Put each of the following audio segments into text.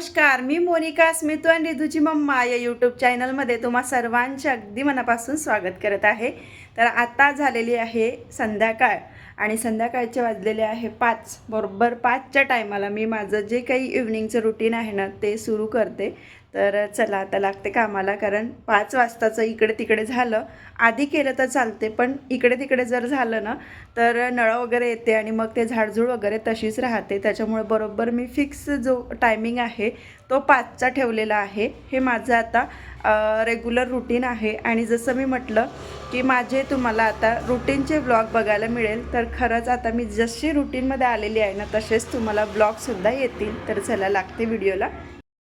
नमस्कार मी मोनिका स्मितू आणि रिधूची मम्मा या यूट्यूब चॅनलमध्ये तुम्हा सर्वांचे अगदी मनापासून स्वागत करत आहे. तर आता झालेली आहे संध्याकाळ आणि संध्याकाळचे वाजलेले आहे पाच. बरोबर पाचच्या टायमाला मी माझं जे काही इव्हनिंगचं रुटीन आहे ना ते सुरू करते. तर चला आता लागते कामाला कारण पाच वाजताचं इकडे तिकडे झालं. आधी केलं तर चालते पण इकडे तिकडे जर झालं ना तर नळं वगैरे येते आणि मग ते झाडझूड वगैरे तशीच राहते. त्याच्यामुळे बरोबर मी फिक्स जो टायमिंग आहे तो पाचचा ठेवलेला आहे. हे माझं आता रेग्युलर रुटीन आहे. आणि जसं मी म्हटलं की माझे तुम्हाला आता रुटीनचे ब्लॉग बघायला मिळेल तर खरंच आता मी जशी रुटीनमध्ये आलेली आहे ना तसेच तुम्हाला ब्लॉगसुद्धा येतील. तर चला लागते व्हिडिओला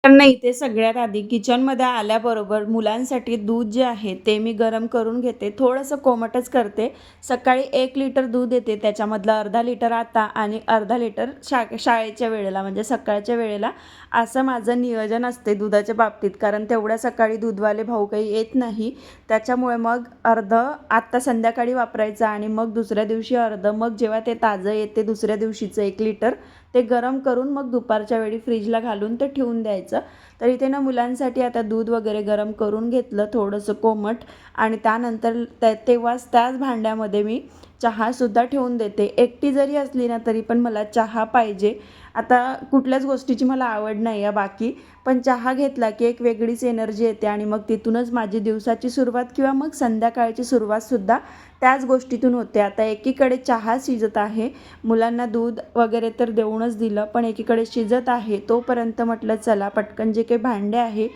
तर नाही ते सगळ्यात आधी किचनमध्ये आल्याबरोबर मुलांसाठी दूध जे आहे ते मी गरम करून घेते. थोडंसं कोमटच करते. सकाळी एक लिटर दूध येते त्याच्यामधलं अर्धा लिटर आता आणि अर्धा लिटर शा शाळेच्या वेळेला म्हणजे सकाळच्या वेळेला. असं माझं नियोजन असते दुधाच्या बाबतीत कारण तेवढ्या सकाळी दूधवाले भाऊ काही येत नाही. त्याच्यामुळे मग अर्ध आत्ता संध्याकाळी वापरायचं आणि मग दुसऱ्या दिवशी अर्ध. मग जेव्हा ते ताजं येते दुसऱ्या दिवशीचं एक लिटर ते गरम करून मग दुपारच्या वेळी फ्रीजला घालून ते ठेवून द्यायचं. तर इथे ना मुलांसाठी आता दूध वगैरे गरम करून घेतलं थोडंसं कोमट आणि त्यानंतर त्या तेव्हाच त्याच भांड्यामध्ये मी चहासुद्धा ठेवून देते. एकटी जरी असली ना तरी पण मला चहा पाहिजे. आता कुठल्याच गोष्टीची मला आवड नाही आहे बाकी. पण चहा घेतला की एक वेगळीच एनर्जी येते आणि मग तिथूनच माझी दिवसाची सुरुवात किंवा मग संध्याकाळची सुरुवातसुद्धा त्याच गोष्टीतून होते. आता एकीकडे चहा शिजत आहे. मुलांना दूध वगैरे तर देऊनच दिलं पण एकीकडे शिजत आहे. तोपर्यंत म्हटलं चला पटकन जे काही भांडे आहे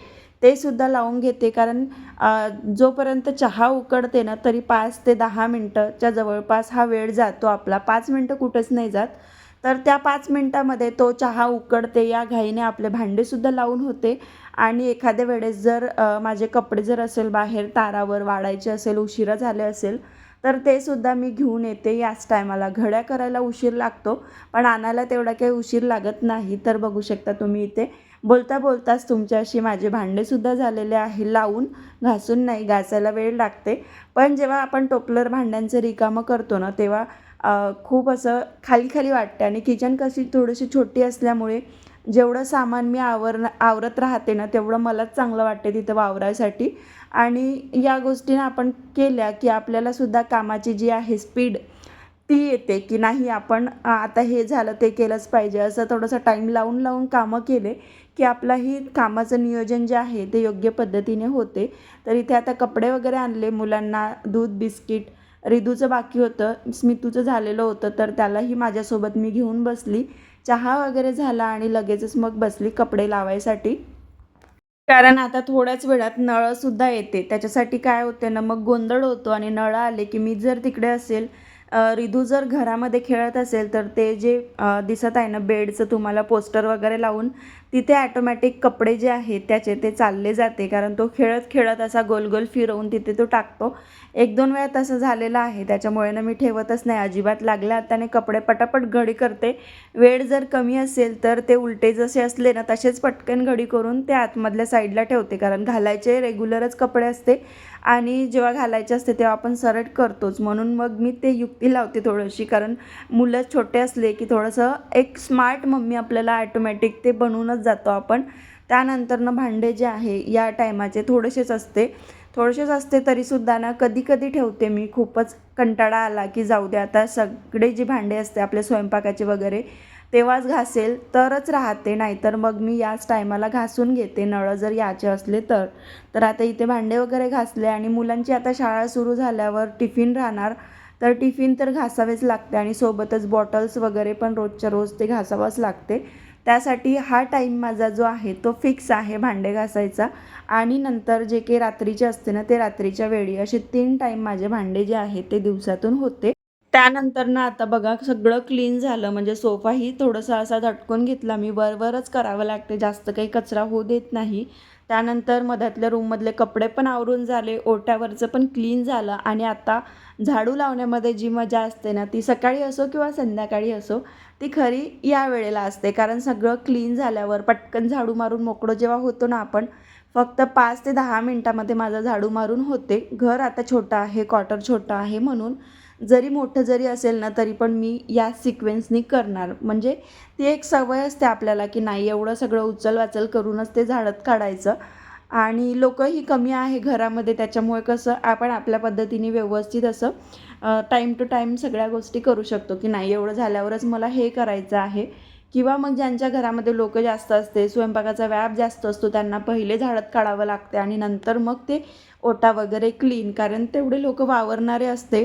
ते सुद्धा लावून घेते. कारण जोपर्यंत चहा उकडते ना तरी पाच ते दहा मिनटंच्या जवळपास हा वेळ जातो आपला. पाच मिनटं कुठंच नाही जात. तर त्या पाच मिनटामध्ये तो चहा उकडते या घाईने आपले भांडेसुद्धा लावून होते. आणि एखाद्या वेळेस जर माझे कपडे जर असेल बाहेर तारावर वाढायचे असेल उशिरा झाले असेल तर ते सुद्धा मी घेऊन येते. याच टायमाला घड्या करायला उशीर लागतो. पण आणायला तेवढा काही उशीर लागत नाही. तर बघू शकता तुम्ही इथे बोलता बोलताच तुमच्याशी माझे भांडेसुद्धा झालेले आहे. लावून घासून नाही घासायला वेळ लागते. पण जेव्हा आपण टोपलर भांड्यांचं रिकामं करतो ना तेव्हा खूप असं खाली खाली वाटते आणि किचन कशी थोडीशी छोटी असल्यामुळे जेवढं सामान मी आवर आवरत राहते ना तेवढं मलाच चांगलं वाटते तिथं वावरायसाठी. आणि या गोष्टीनं आपण केल्या की आपल्यालासुद्धा कामाची जी आहे स्पीड ती येते की नाही आपण आता हे झालं ते केलंच पाहिजे. असं थोडंसं टाईम लावून लावून कामं केले की आपलाही कामाचं नियोजन जे आहे ते योग्य पद्धतीने होते. तर इथे आता कपडे वगैरे आणले मुलांना दूध बिस्किट रिदूचं बाकी होतं. स्मितूचं झालेलं होतं तर त्यालाही माझ्यासोबत मी घेऊन बसली. चहा वगैरे झाला आणि लगेचच मग बसली कपडे लावायसाठी. कारण आता थोड्याच वेळात नळंसुद्धा येते. त्याच्यासाठी काय होते ना मग गोंधळ होतो आणि नळं आले की मी जर तिकडे असेल रिधू जर घरामध्ये खेळत असेल तर ते जे दिसत आहे ना बेडचं तुम्हाला पोस्टर वगैरे लावून तिथे ॲटोमॅटिक कपडे जे आहेत त्याचे ते चालले जाते. कारण तो खेळत खेळत असा गोल गोल फिरवून तिथे तो टाकतो. एक दोन वेळा तसं झालेलं आहे. त्याच्यामुळे ना मी ठेवतच नाही. अजिबात लागल्या हाताने कपडे पटापट घडी करते. वेळ जर कमी असेल तर ते उलटे जसे असले ना तसेच पटकन घडी करून ते आतमधल्या साईडला ठेवते. कारण घालायचे रेग्युलरच कपडे असते. आणि जेव्हा घालायचे असते तेव्हा आपण सरट करतोच. म्हणून मग मी ते युक्ती लावते थोडीशी कारण मुलं छोटे असले की थोडंसं एक स्मार्ट मम्मी आपल्याला ॲटोमॅटिक ते बनवूनच जातो आपण. त्यानंतरनं भांडे जे आहे या टायमाचे थोडेसेच असते. थोडेसेच असते तरीसुद्धा ना कधी कधी ठेवते मी. खूपच कंटाळा आला की जाऊ दे आता सगळे जे भांडे असते आपल्या स्वयंपाकाचे वगैरे तेव्हाच घासेल तरच राहते नाहीतर मग मी याच टायमाला घासून घेते नळं जर याचे असले तर. तर आता इथे भांडे वगैरे घासले आणि मुलांची आता शाळा सुरू झाल्यावर टिफिन राहणार. तर टिफिन तर घासावेच लागते आणि सोबतच बॉटल्स वगैरे पण रोजच्या रोज ते घासावंच लागते. त्यासाठी हा टाईम माझा जो आहे तो फिक्स आहे भांडे घासायचा. आणि नंतर जे काही रात्रीचे असते ना ते रात्रीच्या वेळी असे तीन टाईम माझे भांडे जे आहे ते दिवसातून होते. त्यानंतर ना आता बघा सगळं क्लीन झालं. म्हणजे सोफाही थोडंसं असा झटकून घेतला. मी वरवरच करावं लागते. जास्त काही कचरा होऊ देत नाही. त्यानंतर मधातल्या रूममधले कपडे पण आवरून झाले. ओट्यावरचं पण क्लीन झालं. आणि आता झाडू लावण्यामध्ये जी मजा असते ना ती सकाळी असो किंवा संध्याकाळी असो ती खरी या वेळेला असते. कारण सगळं क्लीन झाल्यावर पटकन झाडू मारून मोकळं जेव्हा होतो ना आपण फक्त पाच ते दहा मिनटामध्ये माझा झाडू मारून होते. घर आता छोटं आहे क्वार्टर छोटं आहे म्हणून. जरी मोठं जरी असेल ना तरी पण मी या सिक्वेन्सनी करणार. म्हणजे ती एक सवय असते आपल्याला की नाही एवढं सगळं उचल वाचल करूनच ते झाडत काढायचं. आणि लोकंही कमी आहे घरामध्ये त्याच्यामुळे कसं आपण आपल्या पद्धतीने व्यवस्थित असं टाईम टू टाईम सगळ्या गोष्टी करू शकतो की नाही एवढं झाल्यावरच मला हे करायचं आहे. किंवा मग ज्यांच्या घरामध्ये लोक जास्त असते स्वयंपाकाचा व्याप जास्त असतो त्यांना पहिले झाडत काढावं लागते आणि नंतर मग ते ओटा वगैरे क्लीन कारण तेवढे लोक वावरणारे असते.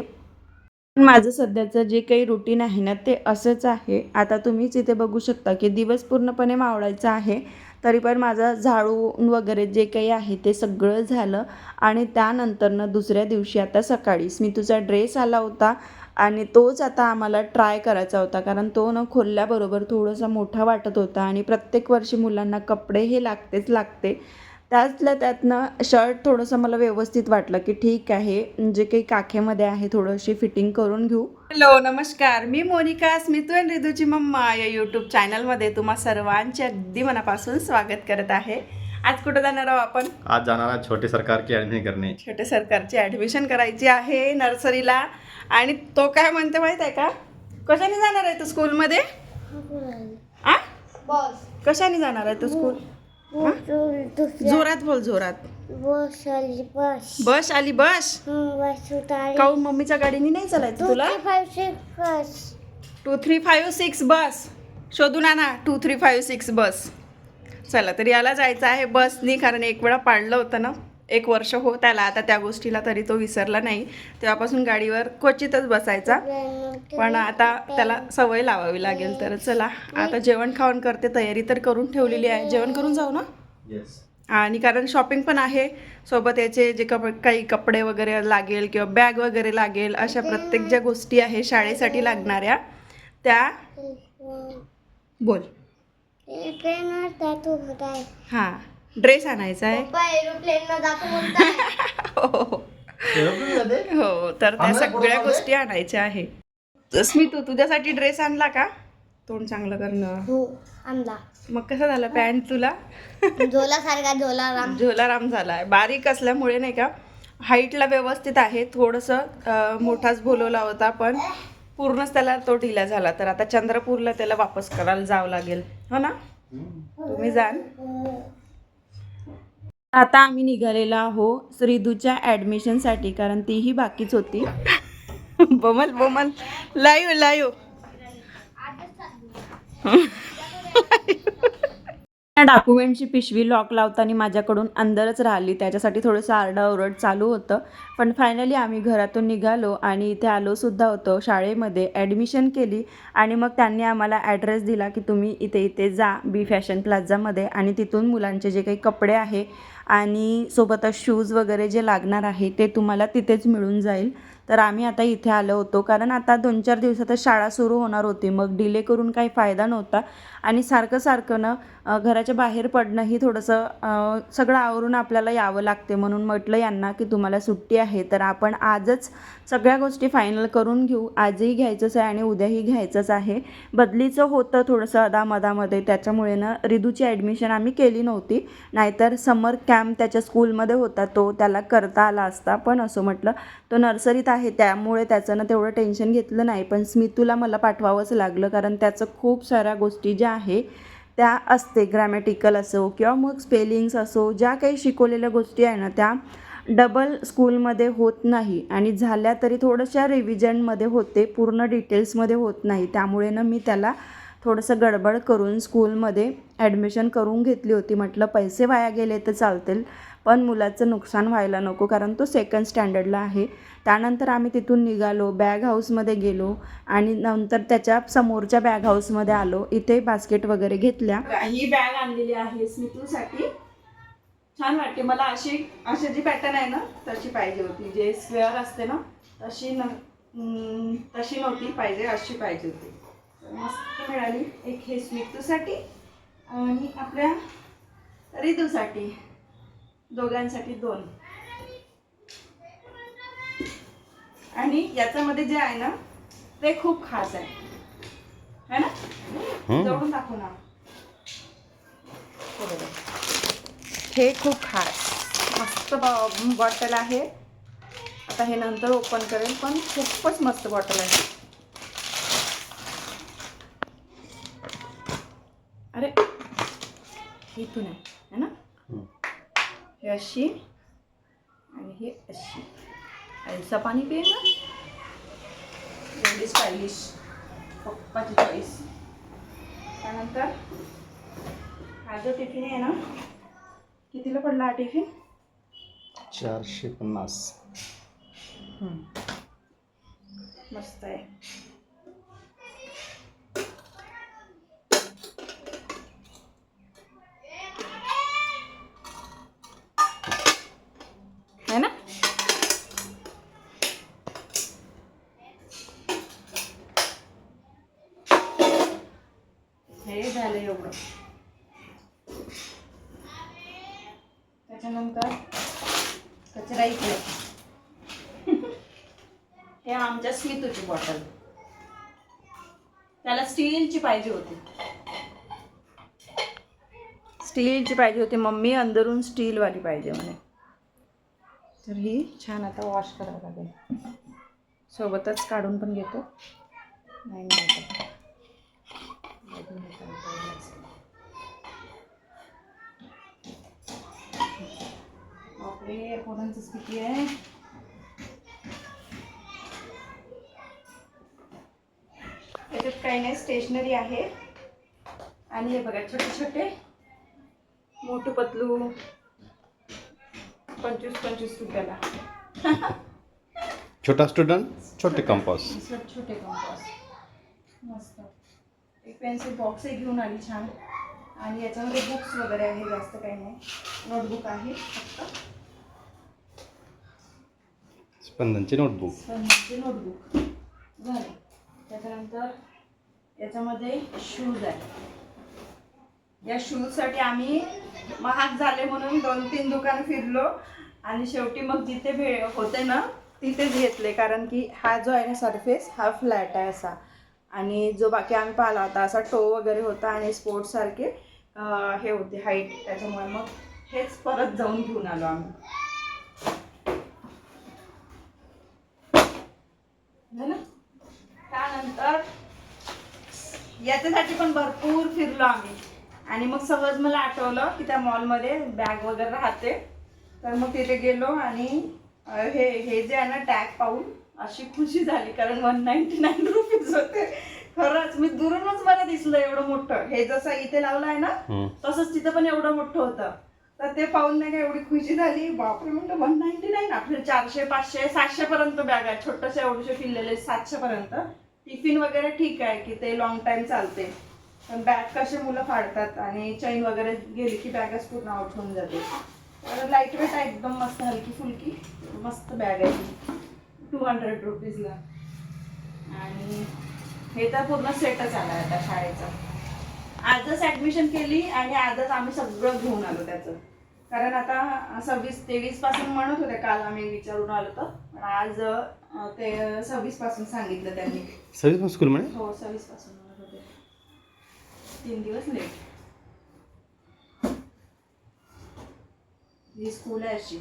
माझं सध्याचं जे काही रुटीन आहे ना ते असंच आहे. आता तुम्हीच इथे बघू शकता की दिवस पूर्णपणे मावळायचा आहे. तरी पण माझं झाडून वगैरे जे काही आहे ते सगळं झालं. आणि त्यानंतरनं दुसऱ्या दिवशी आता सकाळी स्मितूचा ड्रेस आला होता आणि तोच आता आम्हाला ट्राय करायचा होता. कारण तो न खोलल्याबरोबर थोडासा मोठा वाटत होता आणि प्रत्येक वर्षी मुलांना कपडे हे लागतेच लागते. त्यातल्या त्यातनं शर्ट थोडंसं मला व्यवस्थित वाटलं की ठीक आहे. जे काही काखेमध्ये आहे थोडीशी फिटिंग करून घेऊ. हॅलो नमस्कार. मी मोनिका स्मितू अँड रिदूची मम्मा या यूट्यूब चॅनलमध्ये तुम्हा सर्वांचे अगदी मनापासून स्वागत करत आहे. आज कुठं जाणार आहोत आपण? आज जाणार आहे छोटे सरकार की ॲडमिशन करणे छोटे सरकारची ॲडमिशन करायची आहे नर्सरीला. आणि तो काय म्हणते माहीत आहे का? कशाने जाणार आहे तू स्कूलमध्ये कशाने जाणार आहे तू स्कूल जोरात बोल जोरात. बस आली बस. बस आली बस. बस उतारी काऊ मम्मीच्या गाडीने नाही चालायचं तुला? Bus. Two three five six bus. शोधून आणा two three five six bus. चला तर याला जायचं आहे बसनी कारण एक वेळा पाडलं होतं ना. एक वर्ष हो त्याला आता त्या गोष्टीला तरी तो विसरला नाही. तेव्हापासून गाडीवर क्वचितच बसायचा. पण आता त्याला सवय लावावी लागेल तर चला. आता जेवण खावण करते. तयारी तर करून ठेवलेली आहे. जेवण करून जाऊ ना? येस आणि कारण शॉपिंग पण आहे. सोबत याचे जे कप काही कपडे वगैरे लागेल किंवा बॅग वगैरे लागेल अशा प्रत्येक ज्या गोष्टी आहे शाळेसाठी लागणाऱ्या त्या बोल. हां. ड्रेस आणायचा आहे. हो. हो तर त्या सगळ्या गोष्टी आणायच्या आहे. स्मितू तुझ्यासाठी ड्रेस आणला का? तोंड चांगलं करणं. हो आणला. मग कसं झालं पॅन्ट तुला? झोला सारखा झोला राम झोलाराम झाला आहे बारीक असल्यामुळे नाही का हाईटला व्यवस्थित आहे. थोडंसं मोठाच बोलवला होता पण पूर्णच त्याला तो ढिला झाला. तर आता चंद्रपूरला त्याला वापस करायला जावं लागेल. हो ना? तुम्ही जाल आता आम्ही निघालेलो आहो श्रीदूच्या ॲडमिशनसाठी कारण तीही बाकीच होती. बमल बमल. लाईव्ह लाईव्ह त्या डॉक्युमेंटची पिशवी लॉक लावताना माझ्याकडून अंदरच राहिली. त्याच्यासाठी थोडंसं आरडाओरड चालू होतं. पण फायनली आम्ही घरातून निघालो आणि इथे आलोसुद्धा होतो. शाळेमध्ये ॲडमिशन केली आणि मग त्यांनी आम्हाला ॲड्रेस दिला की तुम्ही इथे इथे जा बी फॅशन प्लाझामध्ये आणि तिथून मुलांचे जे काही कपडे आहे आणि सोबतच शूज वगैरे जे लागणार आहे ते तुम्हाला तिथेच मिळून जाईल. तर आम्ही आता इथे आलो होतो. कारण आता दोन चार दिवसातच शाळा सुरू होणार होती. मग डिले करून काही फायदा नव्हता. आणि सारखं सारखं ना घराच्या बाहेर पडणंही थोडंसं सगळं आवरून आपल्याला यावं लागते. म्हणून म्हटलं यांना की तुम्हाला सुट्टी आहे तर आपण आजच सगळ्या गोष्टी फायनल करून घेऊ. आजही घ्यायचंच आहे आणि उद्याही घ्यायचंच आहे. बदलीचं होतं थोडंसं अदामदामध्ये. त्याच्यामुळे ना रिदूची ॲडमिशन आम्ही केली नव्हती. नाहीतर समर कॅम्प त्याच्या स्कूलमध्ये होता तो. त्याला करता आला असता पण असं म्हटलं. तो नर्सरीत आहे त्यामुळे त्याचं ना तेवढं टेन्शन घेतलं नाही. पण स्मितूला मला पाठवावंच लागलं कारण त्याचं खूप साऱ्या गोष्टी ज्या आहे त्या असते. ग्रॅमॅटिकल असो किंवा मग स्पेलिंग्स असो ज्या काही शिकवलेल्या गोष्टी आहे ना त्या डबल स्कूलमध्ये होत नाही. आणि झाल्या तरी थोडंशा रिव्हिजनमध्ये होते पूर्ण डिटेल्समध्ये होत नाही. त्यामुळे ना मी त्याला थोडंसं गडबड करून स्कूलमध्ये ॲडमिशन करून घेतली होती. म्हटलं पैसे वाया गेले तर चालतील पण मुलाचं नुकसान व्हायला नको कारण तो सेकंड स्टँडर्डला आहे. त्यानंतर आम्ही तिथून निघालो बॅग हाऊसमध्ये गेलो आणि नंतर त्याच्या समोरच्या बॅग हाऊसमध्ये आलो. इथे बास्केट वगैरे घेतल्या. ही बॅग आणलेली आहे स्मितूसाठी. छान वाटते. मला अशी अशी जी पॅटर्न आहे ना तशी पाहिजे होती. जे स्क्वेअर असते ना तशी न तशी नव्हती पाहिजे अशी पाहिजे होती. मस्त मिळाली एक हे स्मितूसाठी आणि आपल्या रिदूसाठी. दोघांसाठी दोन. आणि याच्यामध्ये जे आहे ना ते खूप खास आहे. है ना? जवळून दाखव ना. हे. हे खूप खास. मस्त बॉटल आहे. आता हे नंतर ओपन करेल पण खूपच मस्त बॉटल आहे. अरे इथून आहे. है अशी आणि हे अशी. ऐसा पाणी पिईल ना? एवढी स्टायलिश. पप्पाची चॉईस त्यानंतर हा जो टिफिन आहे ना कितीला पडला हा टिफिन चारशे पन्नास. मस्त आहे. स्मितूची बॉटल त्याला स्टीलची पाहिजे होती. स्टीलची पाहिजे होती. मम्मी अंदरून स्टीलवाली पाहिजे म्हणे. तर ही छान आता वॉश करावं लागेल. सोबतच काढून पण घेतो. नाही नाही. बापरे पोरांचंच किती आहे. त्याच्यात काही नाही स्टेशनरी आहे. आणि हे बघा छोटे छोटे मोठू पतलू पंचवीस पंचवीस रुपयाला. छोटा स्टुडंट छोटे कंपास छोटे छोटे कंपास मस्त. एक पेन्सिल बॉक्सही घेऊन आली छान. आणि याच्यामध्ये बुक्स वगैरे आहे जास्त काही नाही. नोटबुक आहे. फक्त स्पंदनची नोटबुक स्पंदनची नोटबुक झालं. त्याच्यानंतर याच्यामध्ये शूज आहे. या शूजसाठी आम्ही महाग झाले म्हणून दोन तीन दुकान फिरलो. आणि शेवटी मग जिथे भे होते ना तिथेच घेतले. कारण की हा जो आहे ना सरफेस हा फ्लॅट आहे असा. आणि जो बाकी आम्ही पाहिला होता असा टो वगैरे होता आणि स्पोर्ट्ससारखे हे होते हाईट त्याच्यामुळे मग हेच परत जाऊन घेऊन आलो आम्ही. याच्यासाठी पण भरपूर फिरलो आम्ही. आणि मग सहज मला आठवलं की त्या मॉलमध्ये बॅग वगैरे राहते. तर मग तिथे गेलो आणि हे हे जे आहे ना टॅग पाहून अशी खुशी झाली. कारण वन नाईन्टी नाईन रुपीज होते. खरंच मी दुरूनच मला दिसलं एवढं मोठं. हे जसं इथे लावलं आहे ना तसंच तिथं पण एवढं मोठं होतं. तर ते पाहून नाही का एवढी खुशी झाली. बापरे म्हणलं वन नाईन्टी नाईन? आपले चारशे पाचशे सातशे पर्यंत बॅग आहे छोटसे एवढेसे फिरलेले सातशे पर्यंत टिफिन वगैरे ठीक आहे की ते लॉंग टाइम चालते. पण बॅग कसे मुलं फाडतात आणि चैन वगैरे गेली की बॅगच पूर्ण आउट होऊन जाते. तर लाइट वेट आहे एकदम मस्त हलकी फुलकी. मस्त बॅग आहे. टू हंड्रेड रुपीजला आणि हे तर पूर्ण सेटच आला आता शाळेचा. आजच ऍडमिशन केली आणि आजच आम्ही सगळं घेऊन आलो त्याचं. कारण आता सव्वीस तेवीसपासून म्हणत होते काल आम्ही विचारून आलो तर पण आज ते सव्वीसपासून सांगितलं त्यांनी. सव्वीस पण स्कूल म्हणे हो सव्वीसपासून म्हणत होते. तीन दिवस लेट ही स्कूल आहे अशी.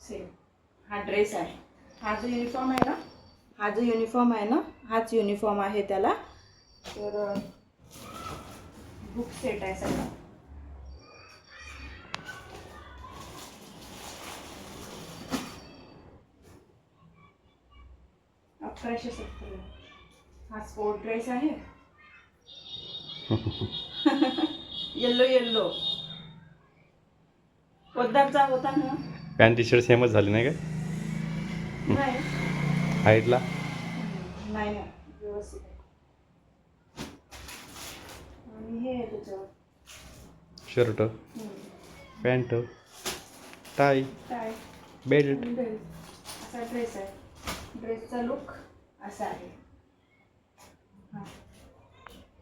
सेम हा ड्रेस आहे. हा जो युनिफॉर्म आहे ना हा जो युनिफॉर्म आहे ना हाच युनिफॉर्म आहे त्याला. तर बुक सेट आहे सगळा. अकराशे सत्तर हा स्पोर्ट ड्रेस आहे. येल्लो येल्लो पोद्दारचा होता ना. पॅन्ट टी शर्ट सेमच झाली नाही का? नाही. हाईटला नाही नाही. व्यवस्थित आणि हे त्याच्यावर. शर्ट पॅन्ट टाय काय बेल्ट belt. असा ड्रेस आहे. ड्रेसचा लुक असं आहे. हां.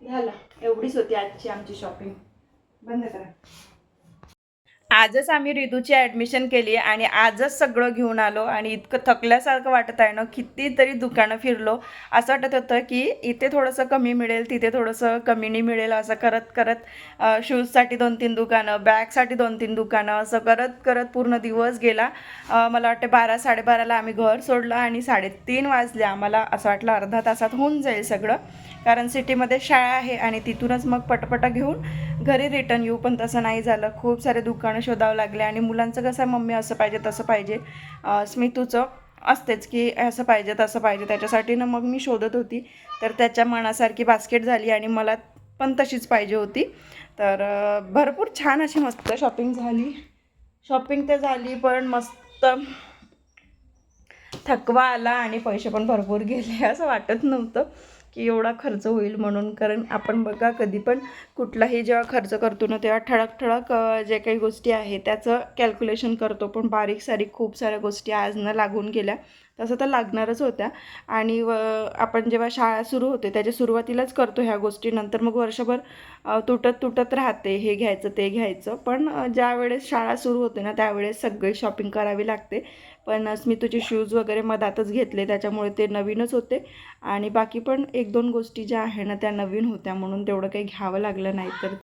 झाला. एवढीच होती आजची आमची शॉपिंग बंद करा. आजच आम्ही रिदूची ॲडमिशन केली आणि आजच सगळं घेऊन आलो आणि इतकं थकल्यासारखं वाटत आहे ना कितीतरी दुकानं फिरलो. असं वाटत होतं की इथे थोडंसं कमी मिळेल तिथे थोडंसं कमीनी मिळेल असं करत करत शूजसाठी दोन तीन दुकानं बॅगसाठी दोन तीन दुकानं असं करत करत पूर्ण दिवस गेला. मला वाटते बारा साडेबाराला आम्ही घर सोडलं आणि साडेतीन वाजले. आम्हाला असं वाटलं अर्धा तासात होऊन जाईल सगळं. कारण सिटीमध्ये शाळा आहे आणि तिथूनच मग पटपटा घेऊन घरी रिटर्न येऊ पण तसं नाही झालं. खूप सारे दुकानं शोधावं लागले आणि मुलांचं कसं आहे, मम्मी असं पाहिजे तसं पाहिजे. स्मितूचं असतेच की असं पाहिजे तसं पाहिजे. त्याच्यासाठी ना मग मी शोधत होती. तर त्याच्या मनासारखी बास्केट झाली आणि मला पण तशीच पाहिजे होती. तर भरपूर छान अशी मस्त शॉपिंग झाली. शॉपिंग तर झाली पण मस्त थकवा आला आणि पैसे पण भरपूर गेले असं वाटत नव्हतं. की एवढा खर्च होईल म्हणून. कारण आपण बघा कधी पण कुठलाही जेव्हा खर्च करतो ना तेव्हा ठळक ठळक जे काही गोष्टी आहे त्याचं कॅल्क्युलेशन करतो. पण बारीक सारीक खूप साऱ्या गोष्टी आज न लागून गेल्या तसं तर लागणारच होत्या. आणि व आपण जेव्हा शाळा सुरू होते त्याच्या सुरुवातीलाच करतो ह्या गोष्टी. नंतर मग वर्षभर तुटत तुटत राहते हे घ्यायचं ते घ्यायचं. पण ज्यावेळेस ज्या वेळेस शाळा सुरू होते ना त्यावेळेस सगळी शॉपिंग करावी लागते. पण स्मितूचे शूज वगैरे मधातच घेतले त्याच्यामुळे ते नवीनच होते. आणि बाकी पण एक दोन गोष्टी ज्या आहे ना त्या नवीन होत्या म्हणून तेवढं काही घ्यावं लागलं नाही तर